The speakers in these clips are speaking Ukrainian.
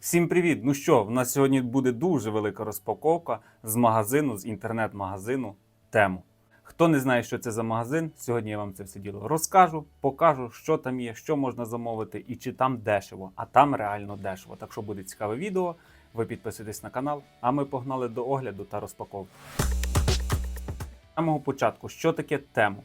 Всім привіт! Ну що, в нас сьогодні буде дуже велика розпаковка з магазину, з інтернет-магазину Тему. Хто не знає, що це за магазин, сьогодні я вам це все діло розкажу, покажу, що там є, що можна замовити і чи там дешево, а там реально дешево. Так що буде цікаве відео. Ви підписуйтесь на канал, а ми погнали до огляду та розпаковки. З самого початку, що таке тему?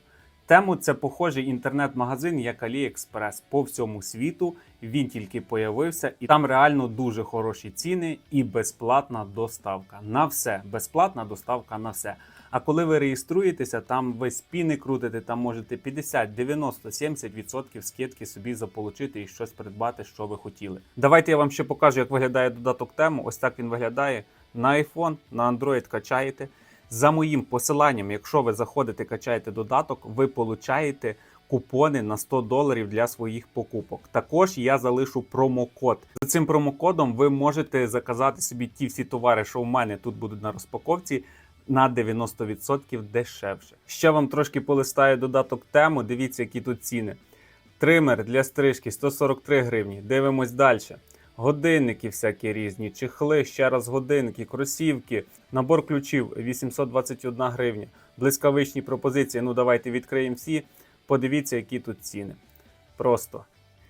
Тему це похожий інтернет-магазин, як AliExpress по всьому світу. Він тільки появився, і там реально дуже хороші ціни і безплатна доставка. На все, безплатна доставка на все. А коли ви реєструєтеся, там ви спіни крутите, там можете 50, 90, 70% скидки собі заполучити і щось придбати, що ви хотіли. Давайте я вам ще покажу, як виглядає додаток тему. Ось так він виглядає на iPhone, на Android качаєте. За моїм посиланням, якщо ви заходите, качаєте додаток, ви получаєте купони на 100 доларів для своїх покупок. Також я залишу промокод. За цим промокодом ви можете заказати собі ті всі товари, що в мене тут будуть на розпаковці. На 90% дешевше. Ще вам трошки полистаю додаток тему. Дивіться, які тут ціни. Тример для стрижки 143 гривні. Дивимось далі. Годинники всякі різні, чехли, ще раз годинники, кросівки, набор ключів 821 гривня. Блискавичні пропозиції. Ну давайте відкриємо всі. Подивіться, які тут ціни. Просто.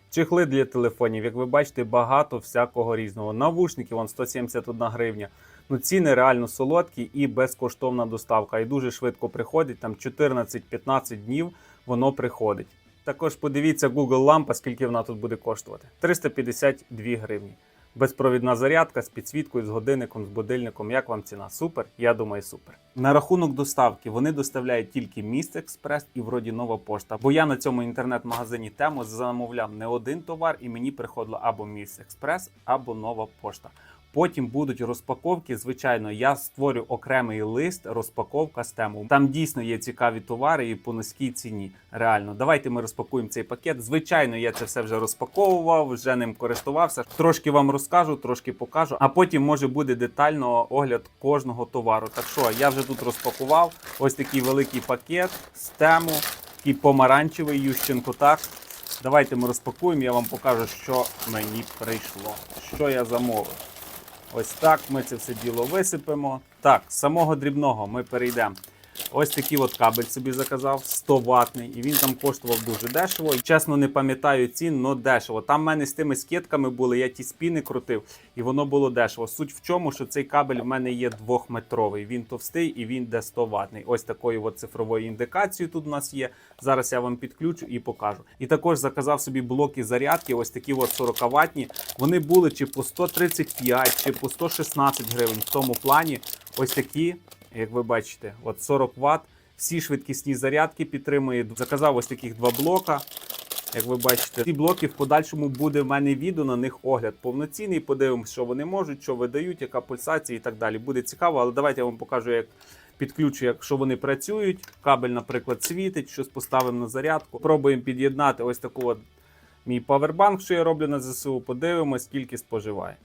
Чехли для телефонів, як ви бачите, багато всякого різного. Навушники вон 171 гривня. Ну, ціни реально солодкі і безкоштовна доставка. І дуже швидко приходить. Там 14-15 днів воно приходить. Також подивіться Google лампа, скільки вона тут буде коштувати. 352 гривні. Безпровідна зарядка з підсвіткою, з годинником, з будильником. Як вам ціна? Супер? Я думаю, супер. На рахунок доставки вони доставляють тільки міст експрес і вроді нова пошта. Бо я на цьому інтернет-магазині тему замовляв не один товар, і мені приходило або міст експрес, або нова пошта. Потім будуть розпаковки. Звичайно, я створю окремий лист, розпаковка з тему. Там дійсно є цікаві товари і по низькій ціні. Реально, давайте ми розпакуємо цей пакет. Звичайно, я це все вже розпаковував, вже ним користувався. Трошки вам розкажу, трошки покажу. А потім може буде детально огляд кожного товару. Так що я вже тут розпакував ось такий великий пакет з тему, такий помаранчевий Ющенко. Так. Давайте ми розпакуємо, я вам покажу, що мені прийшло, що я замовив. Ось так ми це все діло висипемо. Так, самого дрібного ми перейдемо. Ось такий от кабель собі заказав, 100 ватний, і він там коштував дуже дешево. Чесно, не пам'ятаю цін, але дешево. Там в мене з тими скидками були, я ті спіни крутив, і воно було дешево. Суть в чому, що цей кабель в мене є двохметровий. Він товстий і він де 100 ватний. Ось такою от цифровою індикацією тут у нас є. Зараз я вам підключу і покажу. І також заказав собі блоки зарядки, ось такі от 40 ватні. Вони були чи по 135, чи по 116 гривень. В тому плані ось такі як ви бачите, от 40 Вт. Всі швидкісні зарядки підтримує. Заказав ось таких два блока. Як ви бачите, ці блоки в подальшому буде в мене відео на них огляд повноцінний. Подивимось, що вони можуть, що видають, яка пульсація і так далі. Буде цікаво, але давайте я вам покажу, як підключу, якщо вони працюють. Кабель, наприклад, світить, щось поставимо на зарядку. Пробуємо під'єднати ось таку от мій павербанк, що я роблю на ЗСУ. Подивимось, скільки споживає.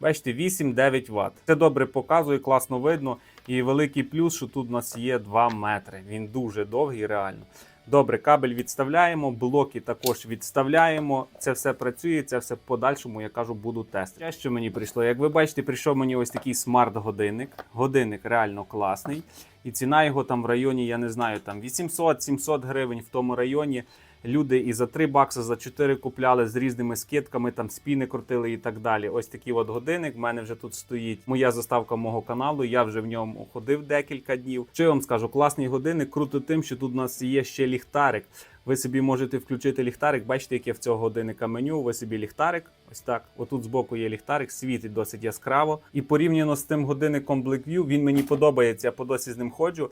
Бачите, 8-9 Вт. Це добре показує, класно видно. І великий плюс, що тут у нас є 2 метри. Він дуже довгий, реально. Добре, кабель відставляємо, блоки також відставляємо. Це все працює, це все в подальшому, я кажу, буду тестити. Ще що мені прийшло? Як ви бачите, прийшов мені ось такий смарт-годинник. Годинник реально класний. І ціна його там в районі, я не знаю, там 800-700 гривень в тому районі. Люди і за 3 бакси, за 4 купляли з різними скидками, там спіни крутили і так далі. Ось такий от годинник. в мене вже тут стоїть моя заставка мого каналу. Я вже в ньому ходив декілька днів. Що я вам скажу? Класний годинник, круто тим, що тут у нас є ще ліхтарик. Ви собі можете включити ліхтарик. Бачите, яке в цього годинника меню. Ви собі ліхтарик. Ось так. Отут збоку є ліхтарик, світить досить яскраво. І порівняно з тим годинником Blackview, він мені подобається. Я по досі з ним ходжу.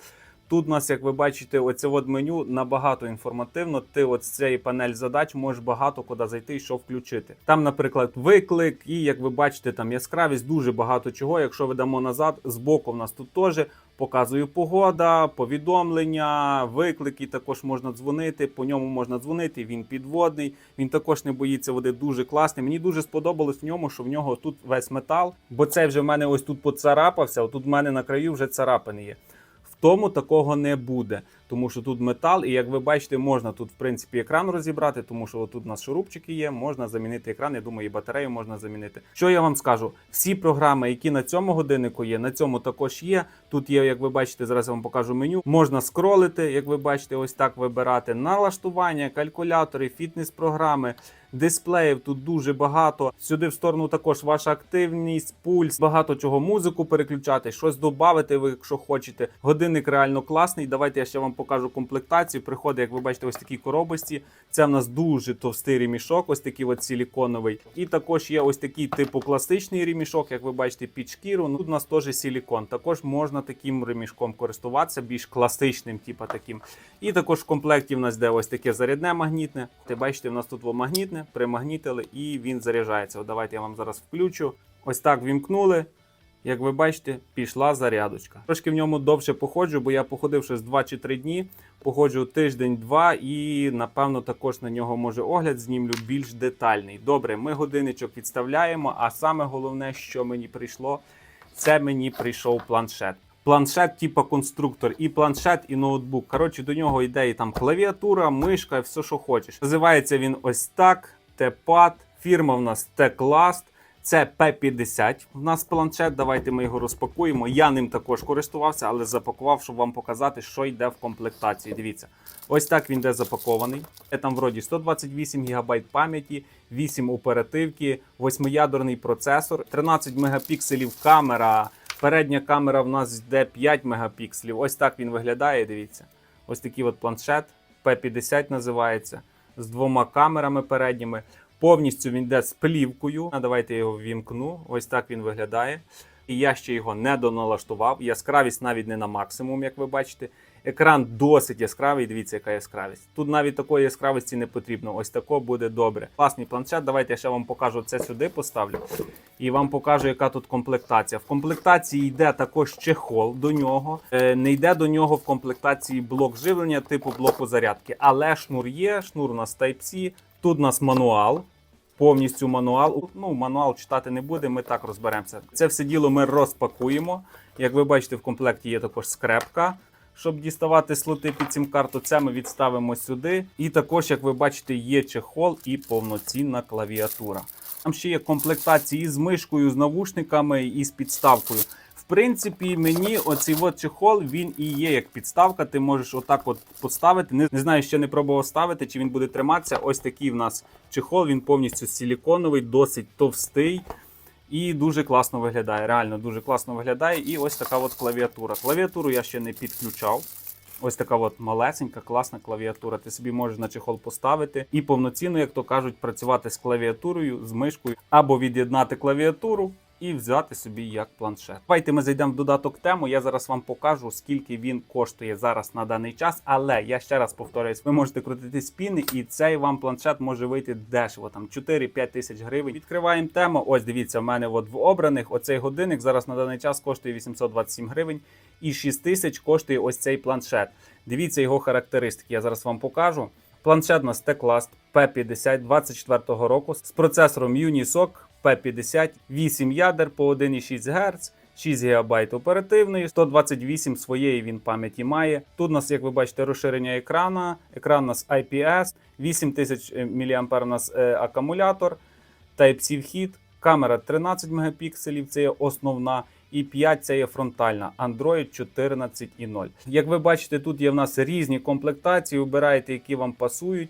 Тут у нас, як ви бачите, оце от меню набагато інформативно. Ти от з цієї панель задач можеш багато куди зайти і що включити. Там, наприклад, виклик, і як ви бачите, там яскравість, дуже багато чого. Якщо ведемо назад, збоку в нас тут теж показує погода, повідомлення, виклики. Також можна дзвонити. По ньому можна дзвонити. Він підводний. Він також не боїться води. Дуже класний. Мені дуже сподобалось в ньому, що в нього тут весь метал, бо цей вже в мене ось тут поцарапався. Отут в мене на краю вже царапини є. Тому такого не буде. Тому що тут метал, і як ви бачите, можна тут в принципі екран розібрати, тому що тут у нас шурупчики є, можна замінити екран. Я думаю, і батарею можна замінити. Що я вам скажу? Всі програми, які на цьому годиннику є, на цьому також є. Тут є, як ви бачите, зараз я вам покажу меню. Можна скролити, як ви бачите, ось так вибирати налаштування, калькулятори, фітнес-програми. Дисплеїв тут дуже багато. Сюди в сторону також ваша активність, пульс, багато чого музику переключати, щось додати, ви якщо хочете. Годинник реально класний. Давайте я ще вам покажу комплектацію. Приходить, як ви бачите, ось такі коробочці. Це в нас дуже товстий ремішок, ось такий от силіконовий. І також є ось такий типу класичний ремішок, як ви бачите, під шкіру. Ну, тут у нас теж силікон. Також можна таким ремішком користуватися, більш класичним, типу таким. І також в комплекті в нас йде ось таке зарядне магнітне. Ти бачите, в нас тут магнітне, примагнітили і він заряджається. От давайте я вам зараз включу. Ось так вімкнули. Як ви бачите, пішла зарядочка. Трошки в ньому довше походжу, бо я походив з 2 чи 3 дні. Походжу тиждень-два і напевно також на нього може огляд знімлю більш детальний. Добре, ми годинничок відставляємо. А саме головне, що мені прийшло, це мені прийшов планшет. Планшет, типа конструктор, і планшет, і ноутбук. Коротше, до нього йде і там клавіатура, мишка, все, що хочеш. Називається він ось так: Тепад. Фірма в нас Текласт. Це P50. У нас планшет. Давайте ми його розпакуємо. Я ним також користувався, але запакував, щоб вам показати, що йде в комплектації. Дивіться, ось так він йде запакований. Там вроді 128 ГБ пам'яті, 8 оперативки, 8-ядерний процесор, 13 мегапікселів камера. Передня камера в нас йде 5 мегапікселів. Ось так він виглядає. Дивіться. Ось такий от планшет. P50 називається. З двома камерами передніми. Повністю він йде з плівкою. А Давайте я його ввімкну. Ось так він виглядає. І я ще його не доналаштував. Яскравість навіть не на максимум, як ви бачите. Екран досить яскравий. Дивіться, яка яскравість. Тут навіть такої яскравості не потрібно. Ось тако буде добре. Класний планшет. Давайте я ще вам покажу це сюди. Поставлю і вам покажу, яка тут комплектація. В комплектації йде також чехол до нього. Е, Не йде до нього в комплектації блок живлення, типу блоку зарядки. Але шнур є. Шнур у нас Type-C. Тут у нас мануал. Повністю мануал. Ну, мануал читати не буде, ми так розберемося. Це все діло ми розпакуємо. Як ви бачите, в комплекті є також скрепка. Щоб діставати слоти під цим карту, це ми відставимо сюди. І також, як ви бачите, є чехол і повноцінна клавіатура. Там ще є комплектації з мишкою, з навушниками і з підставкою. Принципі, мені оцей от чехол він і є як підставка. Ти можеш отак от поставити. Не, не знаю, ще не пробував ставити, чи він буде триматися. Ось такий в нас чехол. Він повністю силіконовий, досить товстий. І дуже класно виглядає. Реально дуже класно виглядає. І ось така от клавіатура. Клавіатуру я ще не підключав. Ось така от малесенька, класна клавіатура. Ти собі можеш на чехол поставити і повноцінно, як то кажуть, працювати з клавіатурою, з мишкою, або від'єднати клавіатуру і взяти собі як планшет. Давайте ми зайдемо в додаток тему. Я зараз вам покажу, скільки він коштує зараз на даний час. Але я ще раз повторюсь, ви можете крутити спіни, і цей вам планшет може вийти дешево, там 4-5 тисяч гривень. Відкриваємо тему. Ось дивіться, в мене от в обраних оцей годинник зараз на даний час коштує 827 гривень, і 6 тисяч коштує ось цей планшет. Дивіться його характеристики. Я зараз вам покажу. Планшет у нас T-Class P50 24-го року з процесором Unisoc P50, 8 ядер по 1,6 Гц, 6 ГБ оперативної, 128 своєї він пам'яті має. Тут у нас, як ви бачите, розширення екрана. Екран у нас IPS, 8000 мА у нас е, акумулятор, Type-C вхід, камера 13 мегапікселів, це є основна. І 5 це є фронтальна Android 14.0. Як ви бачите, тут є в нас різні комплектації. Обираєте, які вам пасують.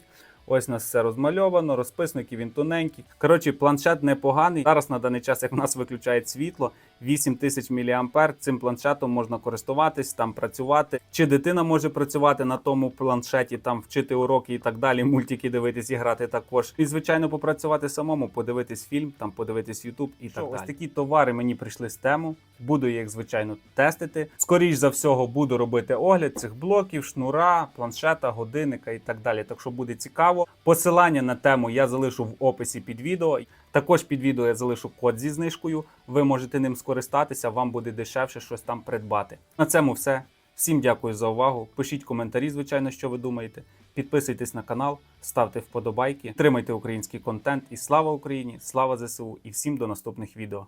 Ось у нас все розмальовано, розписники він тоненький. Коротше, планшет непоганий. Зараз на даний час, як в нас виключають світло, 8000 мА. Цим планшетом можна користуватись, там працювати. Чи дитина може працювати на тому планшеті, там вчити уроки і так далі, мультики дивитись і грати також. І звичайно, попрацювати самому, подивитись фільм, там подивитись Ютуб і так далі. Ось такі товари мені прийшли з тему. Буду їх, звичайно, тестити. Скоріш за всього, буду робити огляд цих блоків, шнура, планшета, годинника і так далі. Так що буде цікаво. Посилання на тему я залишу в описі під відео. Також під відео я залишу код зі знижкою. Ви можете ним скористатися, вам буде дешевше щось там придбати. На цьому все. Всім дякую за увагу. Пишіть коментарі, звичайно, що ви думаєте. Підписуйтесь на канал, ставте вподобайки, тримайте український контент. І слава Україні! Слава ЗСУ! І всім до наступних відео.